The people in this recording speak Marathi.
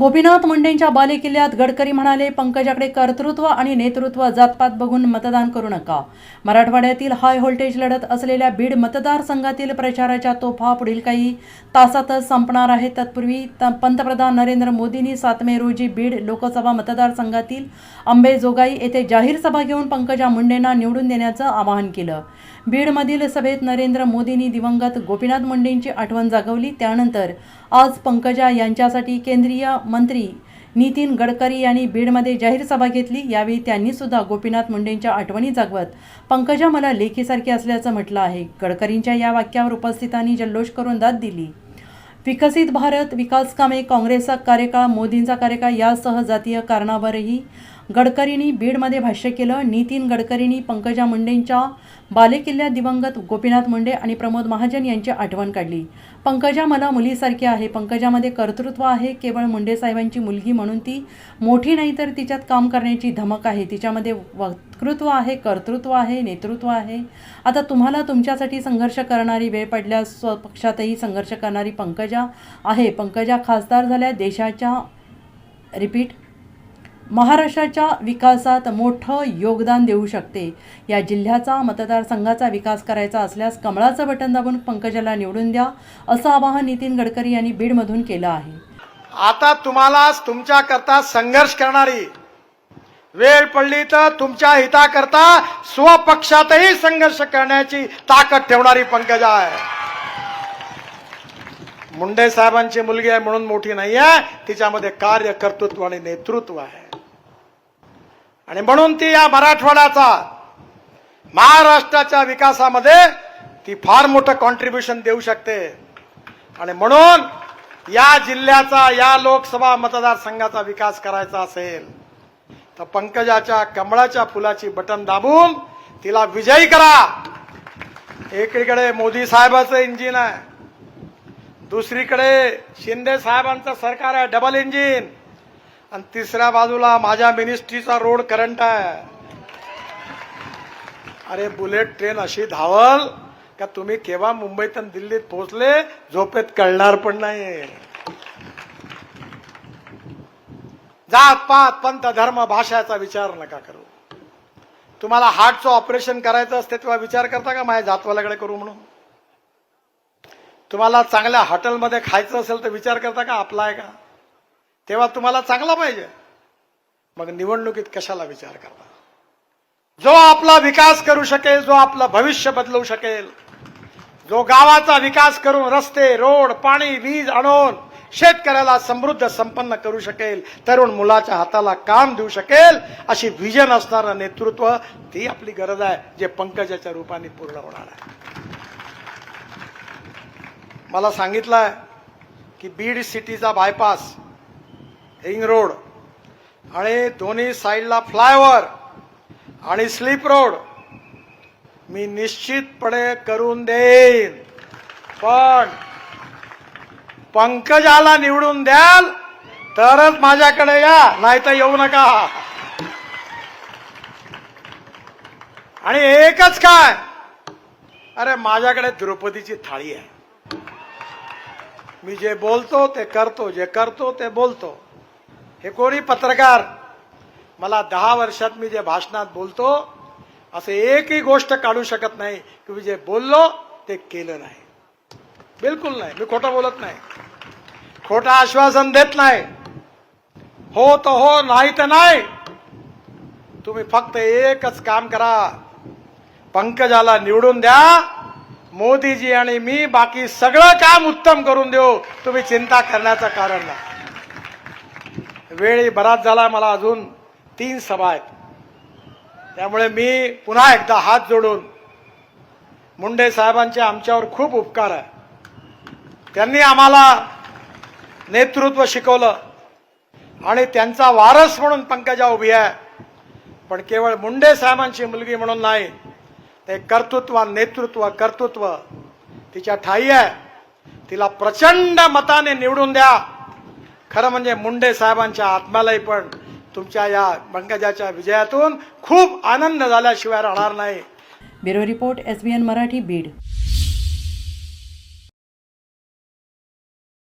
गोपीनाथ मुंडेंच्या बालेकिल्ल्यात गडकरी म्हणाले पंकजाकडे कर्तृत्व आणि नेतृत्व जातपात बघून मतदान करू नका. मराठवाड्यातील हाय व्होल्टेज लढत असलेल्या बीड मतदारसंघातील प्रचाराच्या तोफा पुढील काही तासातच संपणार आहेत तत्पूर्वी त- पंतप्रधान नरेंद्र मोदींनी सात मे रोजी बीड लोकसभा मतदारसंघातील अंबेजोगाई येथे जाहीर सभा घेऊन पंकजा मुंडेंना निवडून देण्याचं आवाहन केलं. बीडमधील सभेत नरेंद्र मोदींनी दिवंगत गोपीनाथ मुंडेंची आठवण जागवली. त्यानंतर आज पंकजा यांच्यासाठी केंद्रीय मंत्री नितीन गडकरी यांनी बीडमध्ये जाहीर सभा घेतली. यावेळी त्यांनीसुद्धा गोपीनाथ मुंडेंच्या आठवणी जागवत पंकजा मला लेखीसारखी असल्याचं म्हटलं आहे. गडकरींच्या या वाक्यावर उपस्थितांनी जल्लोष करून दाद दिली. विकसित भारत विकास कामे काँग्रेसचा कार्यकाळ मोदींचा कार्यकाळ यासह जातीय कारणावरही गडकरींनी बीडमध्ये भाष्य केलं. नितीन गडकरींनी पंकजा मुंडेंच्या बालेकिल्ल्यात दिवंगत गोपीनाथ मुंडे आणि प्रमोद महाजन यांची आठवण काढली. पंकजा मला मुलीसारखी आहे. पंकजामध्ये कर्तृत्व आहे. केवळ मुंडे साहेबांची मुलगी म्हणून ती मोठी नाही तर तिच्यात काम करण्याची धमक आहे. तिच्यामध्ये वक्तृत्व आहे कर्तृत्व आहे नेतृत्व आहे. आता तुम्हाला तुमच्यासाठी संघर्ष करणारी वेळ पडल्यास स्वपक्षातही संघर्ष करणारी पंकजा आहे. पंकजा खासदार झाल्या देशाच्या रिपीट महाराष्ट्राच्या विकासात मोठं योगदान देऊ शकते. या जिल्ह्याचा मतदारसंघाचा विकास करायचा असल्यास कमळाचं बटन दाबून पंकजाला निवडून द्या असं आवाहन नितीन गडकरी यांनी बीडमधून केलं आहे. आता तुम्हाला तुमच्याकरता संघर्ष करणारी वेळ पडली तर तुमच्या हिताकरता स्वपक्षातही संघर्ष करण्याची ताकद ठेवणारी पंकजा आहे. मुंडे साहेबांची मुलगी आहे म्हणून मोठी नाही आहे तिच्यामध्ये कार्य कर्तृत्व आणि नेतृत्व आहे. आणि म्हणून ती या मराठवाड्याचा महाराष्ट्राच्या विकासामध्ये ती फार मोठं कॉन्ट्रीब्युशन देऊ शकते. आणि म्हणून या जिल्ह्याचा या लोकसभा मतदारसंघाचा विकास करायचा असेल तर पंकजाच्या कमळाच्या फुलाची बटन दाबून तिला विजयी करा. एकीकडे मोदी साहेबाचं इंजिन आहे. दुसरीकडे शिंदे साहेबांचं सरकार आहे डबल इंजिन आणि तिसऱ्या बाजूला माझ्या मिनिस्ट्रीचा रोड करंट आहे. अरे बुलेट ट्रेन अशी धावल का तुम्ही केव्हा मुंबईत आणि दिल्लीत पोहोचले झोपेत कळणार पण नाही जात पात पंत धर्म भाषाचा विचार नका करू. तुम्हाला हार्टचं ऑपरेशन करायचं असते तेव्हा विचार करता का माझ्या जातवाल्याकडे करू म्हणून? तुम्हाला चांगल्या हॉटेलमध्ये खायचं असेल तर विचार करता का आपला आहे का? तेव्हा तुम्हाला चांगला पाहिजे. मग निवडणुकीत कशाला विचार करता? जो आपला विकास करू शकेल जो आपलं भविष्य बदलवू शकेल जो गावाचा विकास करून रस्ते रोड पाणी वीज आणून शेतकऱ्याला समृद्ध संपन्न करू शकेल तरुण मुलाच्या हाताला काम देऊ शकेल अशी व्हिजन असणारं नेतृत्व ती आपली गरज आहे जे पंकजाच्या रूपाने पूर्ण होणार आहे. मला सांगितलंय की बीड सिटीचा बायपास रिंग रोड आणि दोन्ही साईडला फ्लायओव्हर आणि स्लीप रोड मी निश्चितपणे करून देईन. पण पंकजाला निवडून द्याल तरच माझ्याकडे या नाही तर येऊ नका. आणि एकच काय? अरे माझ्याकडे द्रौपदीची थाळी आहे. मी जे बोलतो ते करतो जे करतो ते बोलतो. हे कोणी पत्रकार? मला दहा वर्षात मी जे भाषणात बोलतो असं एकही गोष्ट काढू शकत नाही की मी जे बोललो ते केलं नाही. बिलकुल नाही. मी खोटं बोलत नाही. खोटं आश्वासन देत नाही. हो तर हो नाही तर नाही. तुम्ही फक्त एकच काम करा. पंकजाला निवडून द्या. मोदीजी आणि मी बाकी सगळं काम उत्तम करून देऊ. तुम्ही चिंता करण्याचं कारण नाही. वेळी बराच झाला मला अजून. तीन सभा आहेत. त्यामुळे मी पुन्हा एकदा हात जोडून मुंडे साहेबांचे आमच्यावर खूप उपकार आहे. त्यांनी आम्हाला नेतृत्व शिकवलं. आणि त्यांचा वारस म्हणून पंकजा उभी आहे. पण केवळ मुंडे साहेबांची मुलगी म्हणून नाही ते कर्तृत्व नेतृत्व कर्तृत्व तिच्या ठाई आहे. तिला प्रचंड मताने निवडून द्या. खरं म्हणजे मुंडे साहेबांच्या आत्म्यालाही पण तुमच्या या पंकजाच्या विजयातून खूप आनंद झाल्याशिवाय राहणार नाही. Bureau report S Marathi Beed.